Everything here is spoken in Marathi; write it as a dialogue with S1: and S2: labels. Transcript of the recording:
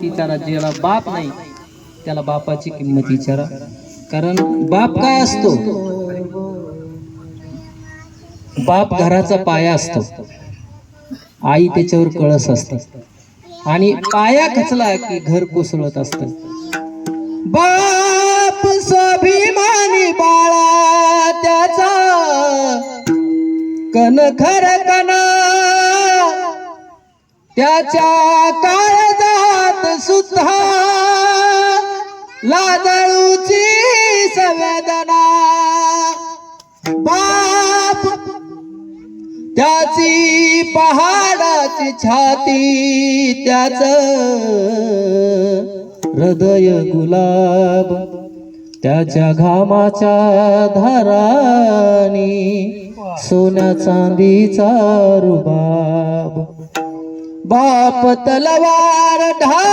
S1: विचारा ज्याला बाप नाही त्याला बापाची किंमत विचारा. कारण बाप काय असतो? बाप घराचा पाया असतो. आई त्याच्यावर कळस असत. आणि पाया खचला की घर कोसळत असत. बाप स्वाभिमानी बाळा त्याचा कन खर कना त्याच्या काळजात सुद्धा लादळूची संवेदना. बाप त्याची पहाडाची छाती त्याच हृदय गुलाब त्याच्या घामाच्या धारानी सोन्या चांदीचा रुबाब. बाप तलवार ढा